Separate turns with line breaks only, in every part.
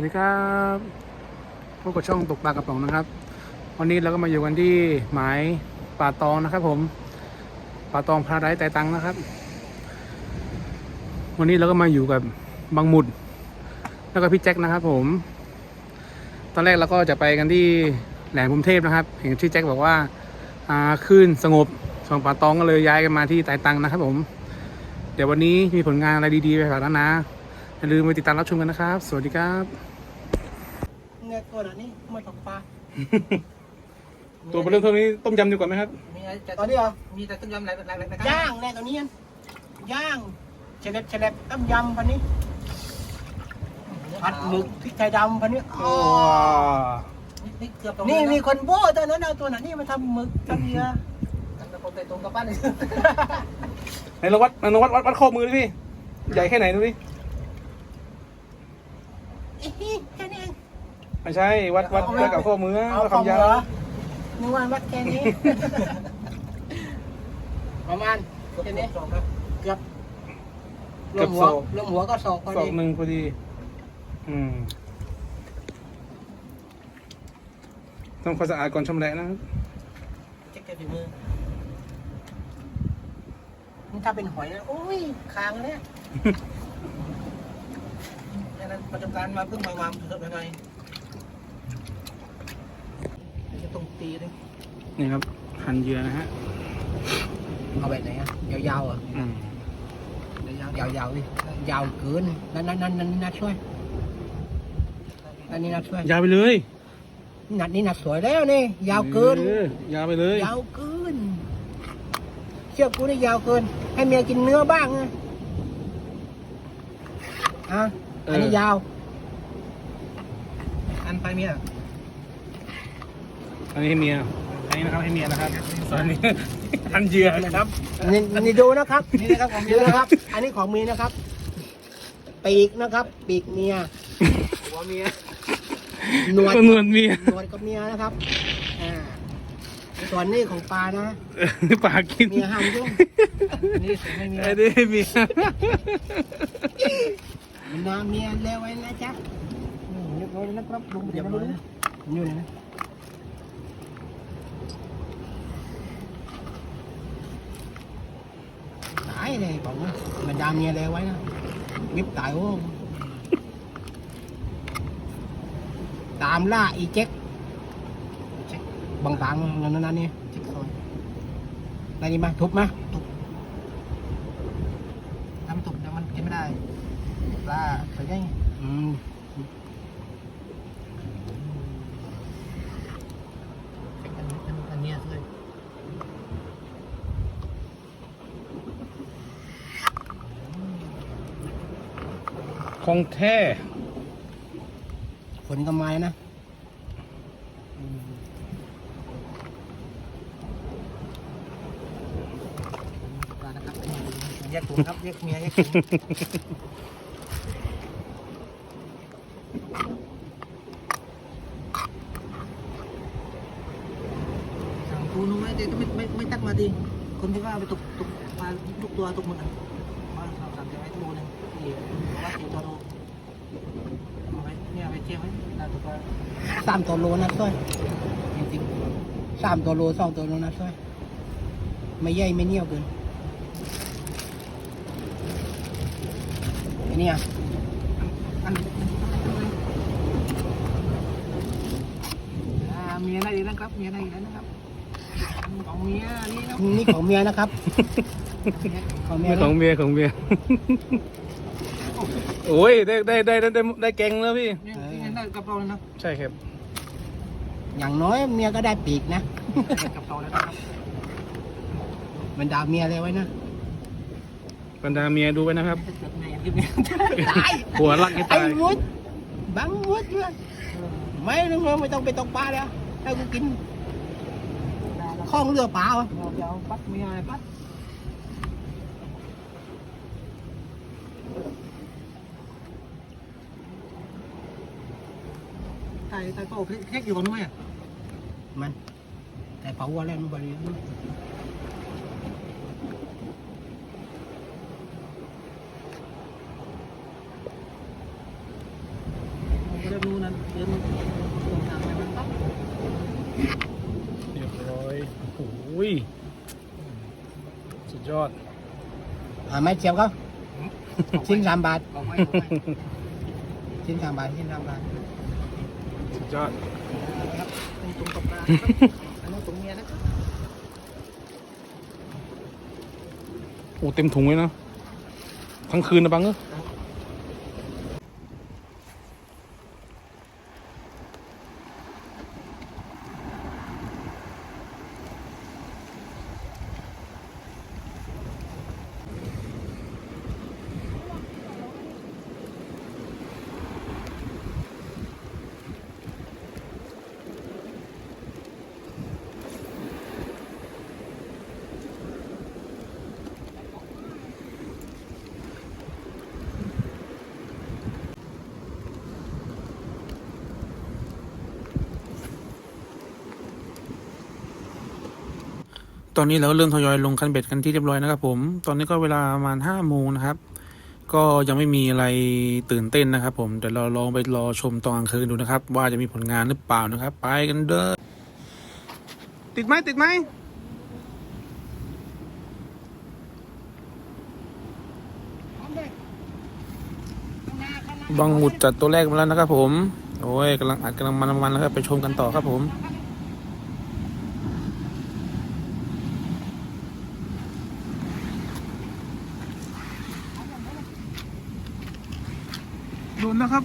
วัสดีครับพบกับช่องตกปลากระป๋องนะครับ วันนี้เราก็มาอยู่กันที่หมายป่าตองนะครับ ผมป่าตองพระไร้แต่ตังนะครับ วันนี้เราก็มาอยู่กับบังหมุด แล้วก็พี่แจ็คนะครับ ผม ตอนแรกเราก็จะไปกันที่แหลมพรหมเทพนะครับ เห็นชื่อแจ็คบอกว่าคลื่นสงบส่วนป่าตองก็เลยย้ายกันมาที่ไต่ตังนะครับ ผม เดี๋ยววันนี้มีผลงานอะไรดีๆไปฝากแล้วนะอย่าลืมไปติดตามรับชมกันนะครับ สวัสดีครับ
เนี่ยตัวนี้มาตกปลา
ตัวเริ่มเท่านี้ต้มยำดีกว่าไหมครับ
มีอะไรจะ
ตอนนี้เหรอ
มีแต่ต้มยำหลายหลายหลายหลาย
ย่างแน่ตัวนี้ย่างเฉลบเฉลบต้มยำพันนี้ผัดหมึกพริกไทยดำพันนี้อ๋อ
นี่นี่เกือบตรง
นี่
แล้วะ
มีคนโบ้ตัวนั้นเอาตัวไหนนี่มาทำหมึกทำเนื้อ
แต่ผมแต่ตรงกับบ้านเลย
ไหนเราวัดเราวัดวัดวัดข้อมือดิพี่ ใหญ่แค่ไหนดูดิ
อีแค่นี้เอง
ไม่ใช่วัดวัดวัดกับข้อมือ
เอา
วัด
ของ
คำยา
เหร
ว
อนึกว่าวัดแค่นี้ ประมาณแค่นี้
สองครับ
เกือบรวมหัวรวมหัวก็ศอกพอ
สอ
ดี
งหนึ่งพอดี อืมต้องความสะอาดก่อนชำแหละนะครับ
เช็คแค่ฝีมือนี่ถ้าเป็นหอยนะโอ้ยคางเนี่ย
ดังนั้นประจำการมาเพิ่งมามาเถิดไปไหมจะ ตรงตีเลย
นี่ครับหั่นเหยื่อนะฮะ
เอาแบบไหนอะยาวๆอะ
อืม
ยาว
ยาวๆดิยาวเกินนั่นนั่นนั่นนั่นนี่นัดช่วยนั่นนี่นัดช่วย
ยาวไปเลย
นัดนี่นัดสวยแล้วนี่ยาวเกิน
ออยาวไปเลย
ยาวเกินเชื่อกูนี่ยาวเกิน ให้เมียกินเนื้อบ้างไงอะอันนี้ยาว
อันไปเมีย
อันนี้ให้เมีย อันนี้นะครับให้เมียนะครับส่วนอันนี้หั่นเหยื่อนะครับ
นี่นี่ดูนะครับนี่นะครับของเมียนะครับ อันนี้ของเมียนะครับ ปีกนะครับ ปีกเมีย
หัวเมีย
หนวด
นวลเมีย
หนวดกับเมียนะครับอ่าส่วนนี้ของปลานะ
ปากกิน
เมียห้ามยุ่ง
นี่ถึงไม่มี
ไอ้นี่เมีย
มันนาเมียแล้วไว้นะจ๊ะอืมเรียบร้อยแล้วนะครับลงไป
เรียบร้อยนะ
อยู่ไหนนะตาย เลยบอกว่ามันดามเมียแล้วไว้นะวิบตายโอ้ตามล่าอีเจ็กบางตังนั่นนั่นนี่เจ๊กซอยได้ยินไหมทุบไหมทุบ
ทำตุกเดี๋ยวมันกินไม่ได้ปลาไปได้ไง
อืม
อันนี้อันอันเนี้ยเลย
ของแท้
ฝนก็มาแล้วนะปลานะครับ
แยกถุงครับแยกเมียแยกถุงสั่งปูนู้นไม่ได้ไม่ไม่ไม่ตักมาดีคนที่ว่าไปตกตกปลาทุกตัวตกหมดอะ สา
มตัวโลนะช่วยจริงๆสามตัวโลสองตัวโลนะช่วยไม่ใหญ่ไม่เหนียวเกินไอ้เนี่ย
อันอ่าเมียได้อีกแล้วครับเมียได้อีกแล้วนะครับของเมียนี่นะ
นี่ของเมียนะครับของเมีย
ไม่
นะ
ของเมียของเมียโอ้ยได้ได้ได้ได้ได้ได้แกงแล้วพี่
นี่นี่ได้กระ เป๋าแล้วนะ
ใช่ครับ
อย่างน้อยเมียก็ได้ปีกนะ
ได้กระเป๋าแล้วนะครับ
มันด่าเมียเลยไว้นะ
บรรดาเมียดูไว้นะครับ
จะเกิดไงอะที่เนี่ยตาย
หัวรักให้
ไอ้
ตาย
มุดบังมุดเลยไม่ต้องไม่ต้องไปตกปลาแล้วให้กูกินข้องเรือเปล่าวะ
เราจะเอาปัดเมียปัดไต่ไต่ก็โอเคแค่อยู่กับนู้นไหม
มันแต่เผาวัวแล้วมันบริเวณ
ผ มก็เริ่มรู้นั้นเดินตรงทางไปมันปั๊บ
เรียบร้อยโอ้ยสุดยอด
อ่าไม่เจียวเขา ชิ้นสามบาท
เอาไว้เอาไว้
ชิ้นสามบาทชิ้นสามบาท
สุด ยอด
ตรงตรงตกปลาอันนั้นตรงเมียนะ
โอ้เต็มถุงเลยนะ ทั้งคืนนะบังเออ อนนี้เราเริ่มทยอยลงคันเบ็ดกันที่เรียบร้อยนะครับผม ตอนนี้ก็เวลาประมาณห้าโมงนะครับ ก็ยังไม่มีอะไรตื่นเต้นนะครับ ผมเดี๋ยวเราลองไปรอชมตอนกลางคืนดูนะครับ ว่าจะมีผลงานหรือเปล่านะครับ ไปกันเด้อติดไหมติดไหมบังหมุดจัดตัวแรกมาแล้วนะครับผม โอ้ยกำลังอัดกำลังมันมันแล้วครับไปชมกันต่อครับผม โดนนะครับ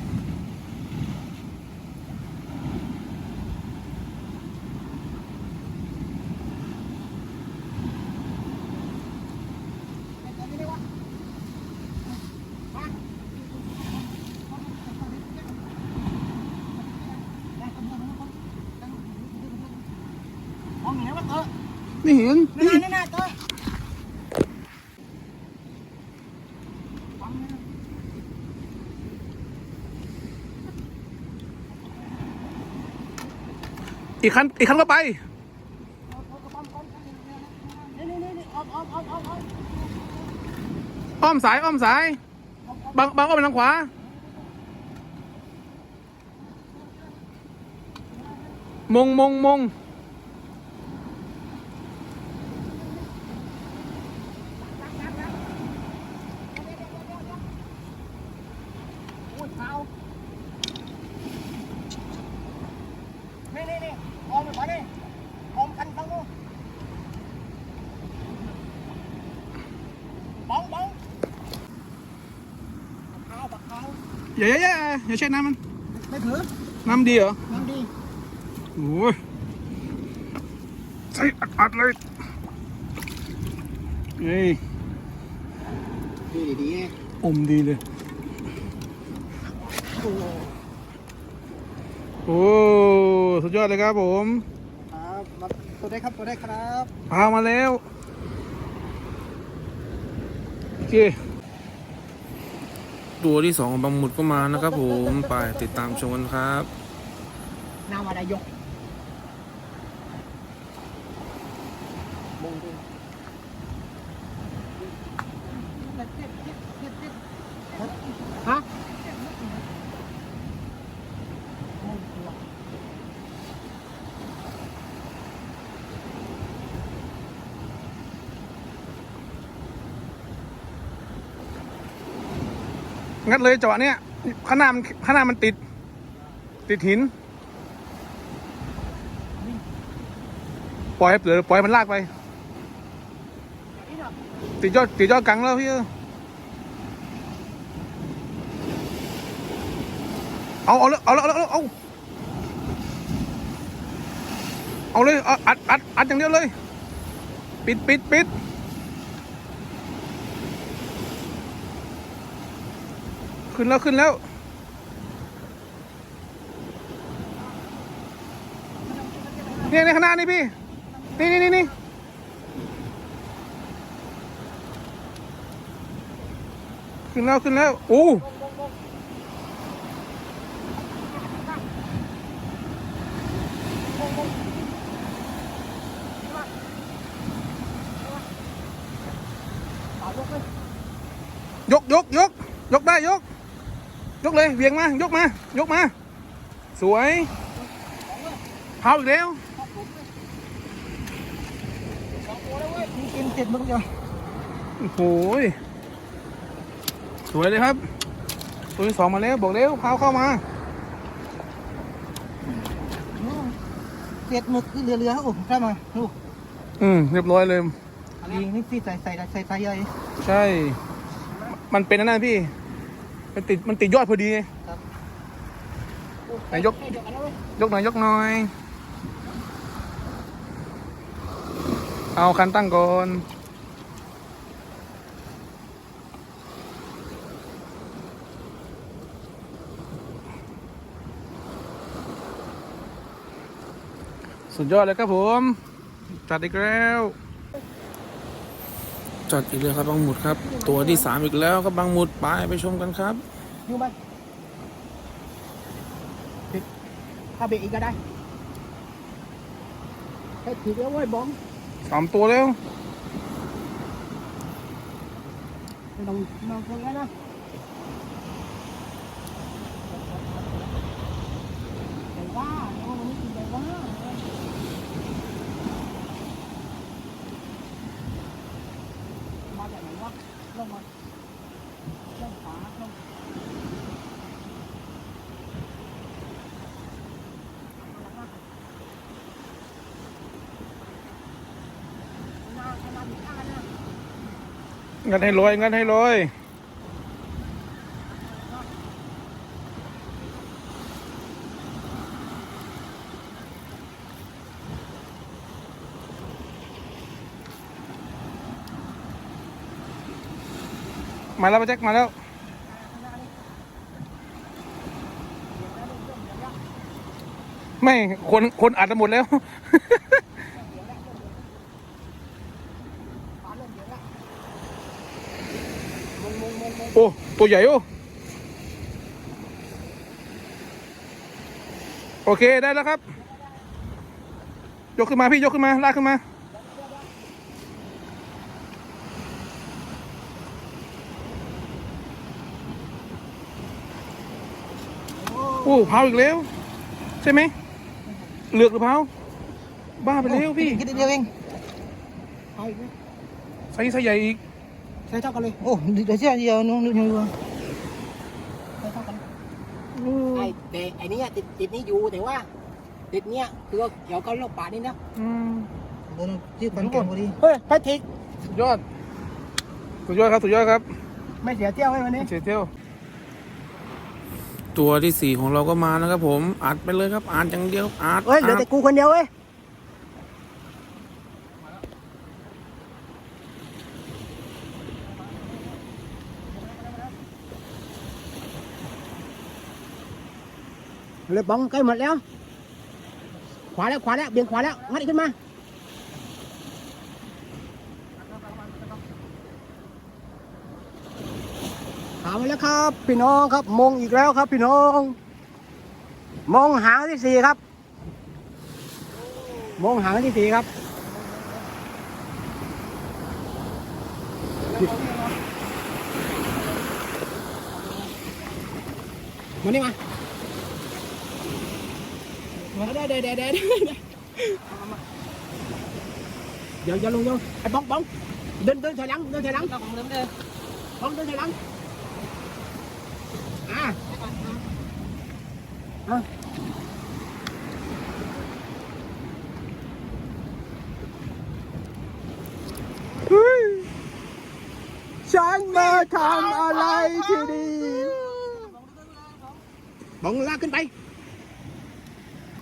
มองเห็นว่าเตอะ
ไม่เห็น
นั่นน่ะนั่นน่ะเตอ
อีกคันอีกคันก็ไป
อ้อม
สายอ้อมสายบางบางอ้อมไปทางขวามงมงมง
โอ้ยเท้านี่นี่นี่ออมไปขวานี่ออมคันฟังนู้นบ้องบ้องปักเท้าปักเท้า
อย่าอย่าอย่าอย่าใช้น้ำมัน
ไม่ถือ
น้ำดีเหรอ
น้ำดี
โอ้ยใส่อัดอัดเลยเฮ้ย
ดีดี
อมดีเลย
โอ้โห
โอ้สุดยอดเลยครับผม
ครับมาตัวได้ครับตัวได้ครับ
พามาแล้วโอเค ตัวที่สองของบังหมุดก็มานะครับผมไปติดตามชมกันครับ
นาวาดายก
งัดเลยจังหวะเนี้ยข้างหน้ามันข้างหน้ามันติด ติดหิน ปล่อยให้เปลือปล่อยมันลากไป ติดยอดติดยอดกังแล้วพี่เออเอาเอาเลยเอาเลยเอาเลยเอาเอาเลยอัดอัดอัดอย่างเดียวเลย ปิดปิดปิด ขึ้นแล้วขึ้นแล้ว เนี่ยในข้างหน้านี่พี่ นี่นี่นี่นี่ขึ้นแล้วขึ้นแล้ว โอ้ยกยกยกยกได้ยก ยกเลยเวียงมายกมายกมา สวยเผาอีกแล้ว
กินเจ็ดมึงเดียว
โอ้โหยสวยเลยครับตัวที่สองมาแล้วบอกแล้วพาวเข้ามา
เจ็ดหมึกเรือเรือๆโอ้ได้มาลูก
อืมเรียบร้อยเลย
ดีนี่พี่ใส่ใส่ใส่ใส่ใหญ่
ใช่ มันเป็นอันนั่นพี่ มันติดมันติดยอดพอดีไงไหนยก ยกหน่อยยกหน่อย เอาคันตั้งก่อนสุดยอดเลยครับผม จัดอีกแล้ว จัดอีกแล้วครับบางหมุดครับ ตัวที่สามอีกแล้วครับบางหมุดไปไปชมกันครับ
อยู่ไหมปิดถ้าเบรกอีกก็ได้ให้ถือเดี๋ยวไว้บอม
สามตัวแล้ว
ไม่ต้องไม่ต้องคนนั้นนะแต่ว่าเนาะมันไม่กินแต่ว่ามาจากไหนวะลงมาลงขวาลง
งันให้ลอยงันให้ลอยมาแล้วป้าแจ็คมาแล้วไม่คนคนอัดหมดแล้ว โอ้ ตัวใหญ่โอ้โอเคได้แล้วครับ ยกขึ้นมาพี่ยกขึ้นมาลากขึ้นมา โอ้เผาอีกแล้ว ใช่ไหมเหลือกหรือเผาบ้าไปแล้วพี่
คิดเดียวเองเอาอีกไหม
ไซส์ไซส์ใหญ่อีก
ใช้เท่ากันเลยโอ้เดี๋ยวเชื่อเดียวนู้นนู้นนู้นใช้เท่ากัน
ไอ้แต่ไอ้เนี้ยติดติดนี่อยู่แต่ว่า ติดเนี้ยคือว่าเดี๋ยวเขาลบป่านี่นะ
อืม
เดี๋ยวยืดกันแก่งพอดี
เฮ้ยแพทริก
สุดยอดสุดยอดครับสุดยอดครับ
ไม่เสียเที่ยวให้วันนี้
เสียเที่ยว ตัวที่สี่ของเราก็มานะครับผมอัดไปเลยครับอัดอย่างเดียวอัด
เฮ้ยเหลือแต่กูคนเดียวเว้ย เลยบังใกล้หมดแล้ว ขวาแล้วขวาแล้วเบี่ยงขวาแล้วงัดขึ้นมาถามมาแล้วครับ พี่น้องครับมองอีกแล้วครับ พี่น้องมองหางที่สี่ครับมองหางที่สี่ครับมานี่มา มาได้ได้ได้ได้เดี๋ยวจะลงโยนไอ้บ้องบ้องเดินเดินถอยหลังเ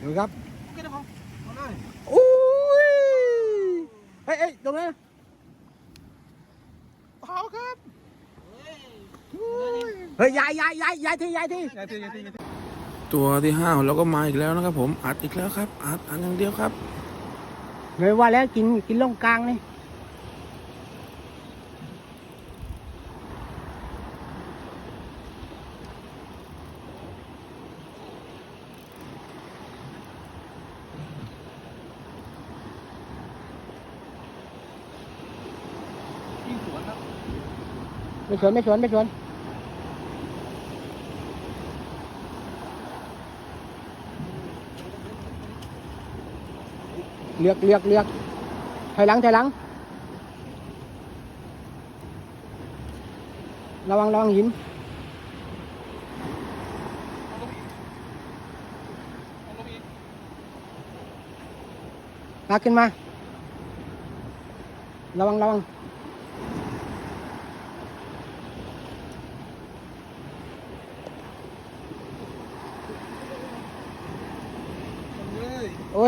ดินถอยหลังบ้องเดินเดินบ้องเดินถอยหลังอะอะฉันมาทำอะไรที่นี่บองลากขึ้นไปดูครับอุ้ยเฮ้ยเฮ้ยตรงนี้
เผาครับ
เฮ้ฮ้ยย้ายย้ายย้ายย้ายที่ย้ายที่
ตัวที่ห้าเราก็มาอีกแล้วนะครับผมอัดอีกแล้วครับอัดอัดอย่างเดียวครับ
เลยว่าแล้วกินกินล่องกลางนี่ ไม่สวนไม่สวนไม่สวนเลือกเลือกเลือกถอยหลังถอยหลัง ระวังระวังหินลากขึ้นมา ระวังระวัง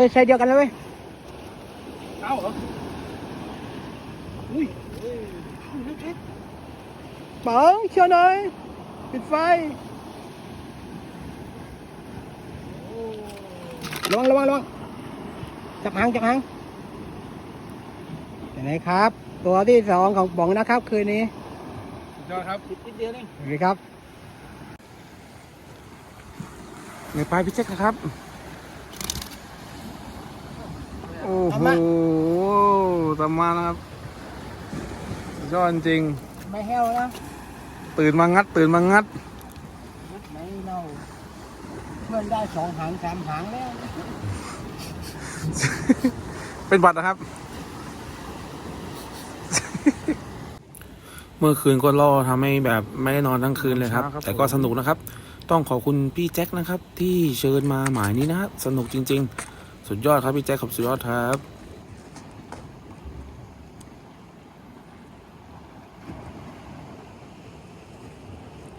โอ้ยใส่เดียวกันเลยเว้ย
เอาเหรออุ้ย
เป๋งเชียวหน่อยปิดไฟระวังระวังระวังจับหางจับหางเป็นไงครับ ตัวที่สองของบองนะครับ คืนนี้
ยอดครับ
นิดเดียวนี่
สวัสดีครับ
ในปลายพี่แจ็คครับ โอ้โหตามมานะครับสุดยอดจริง
ไม่แห้วนะ
ตื่นมางัด ตื่นมางัด
ไม่เน่าเพื่อนได้สองหางสามหางแล้ว
เป็นบัตรนะครับ เมื่อคืนก็ล่อทำให้แบบไม่ได้นอนทั้งคืนเลยครับ แต่ก็สนุกนะครับ ต้องขอบคุณพี่แจ็คนะครับ ที่เชิญมาหมายนี้นะฮะสนุกจริง ๆ สุดยอดครับพี่แจ็คขอบสุดยอดครับ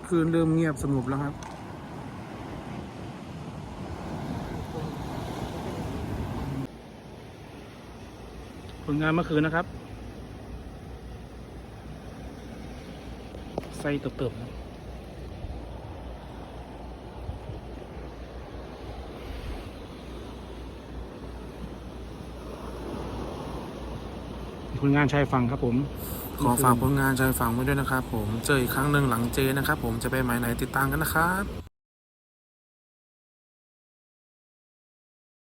คืนเริ่มเงียบสงบแล้วครับ ผลงานเมื่อคืนนะครับ ไส้เติบๆนะ ผลงานชายฝั่งครับผม ขอฝากผลงานชายฝั่งไว้ด้วยนะครับผม เจออีกครั้งหนึ่งหลังเจนะครับผมจะไปไหนไหนติดตามกันนะครับ